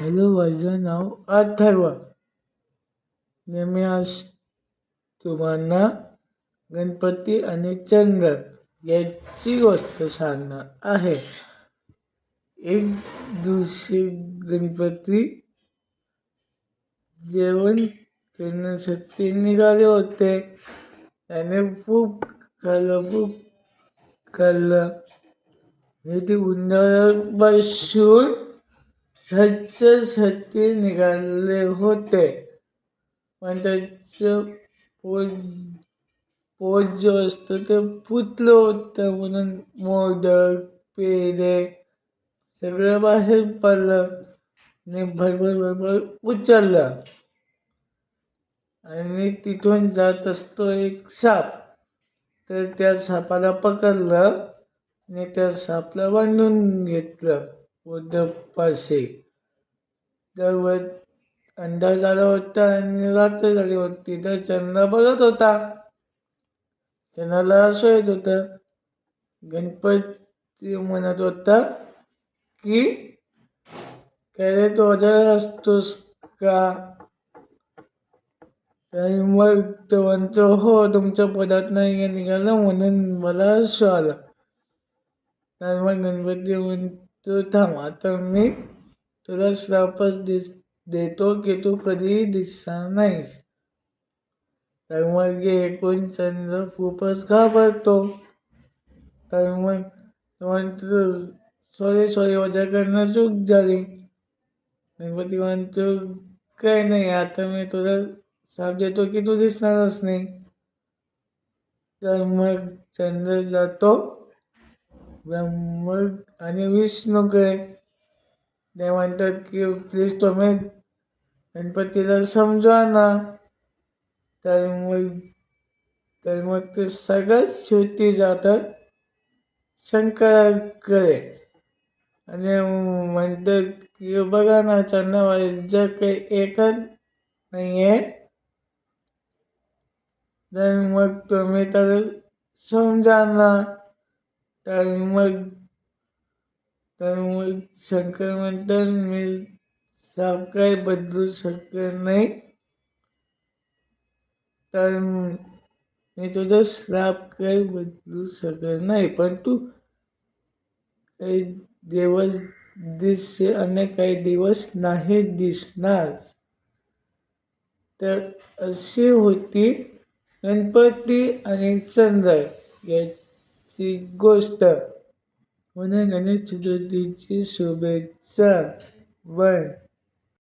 Hello माझं नाव अथर्व आणि मी आज तुम्हाला गणपती आणि चंद्र याची गोष्ट सांगणार आहे. एक दिवशी गणपती जेवण करण्यासाठी निघाले होते. त्याने खूप खाल्लं खूप खाल्लं. आणि ते उन्हाळ्यात बसून ह्याच्यासाठी निघाले होते. पण त्याचं पोट पोट जो असतं ते फुटलं होतं म्हणून मोदक पेढे सगळं बाहेर पडलं आणि भरभर भरभर उचललं. आणि तिथून जात असतो एक साप. तर त्या सापाला पकडलं आणि त्या सापला बांधून घेतलं. उद्धवपाशी तर वर अंधार झाला होता आणि रात्र झाली होती तर चंद्र बघत होता. चंद्राला असं येत होतं. गणपती म्हणत होता की काय रे तो अजर असतोस का? तर मग तो म्हणतो हो तुमच्या पदात नाही निघालं म्हणून मला असं आलं. तर मग गणपती म्हणतो थांब आता मी तुला श्रापच दिस देतो की तू कधीही दिसणार नाहीस. तर मग हे चंद्र खूपच घाबरतो. तर मग म्हणतो सॉरी सॉरी माझ्याकडनं चूक झाली. गणपती म्हणतो काय नाही आता मी तुला साप देतो की तू दिसणारच नाही. तर मग चंद्र जातो. ब्रह्म आणि विष्णूकडे ते म्हणतात की प्लीज तुम्ही गणपतीला समजा ना. तर मग तर मग ते सगळंच शेवटी जातात शंकराकडे. आणि म्हणतात की बघा ना चंद्रवाईचं काही एकच नाही आहे तर मग तुम्ही तर समजा ना. तर मग तर मग शंकर म्हणतात मी साप काही बदलू शकत नाही. तर मी तुझं श्राप काही बदलू शकत नाही. पण तू काही दिवस दिस आणि काही दिवस नाही दिसणार. तर अशी होती गणपती आणि चंद्र याची गोष्ट. म्हणून गणेश चतुर्थीची शुभेच्छा। बाय।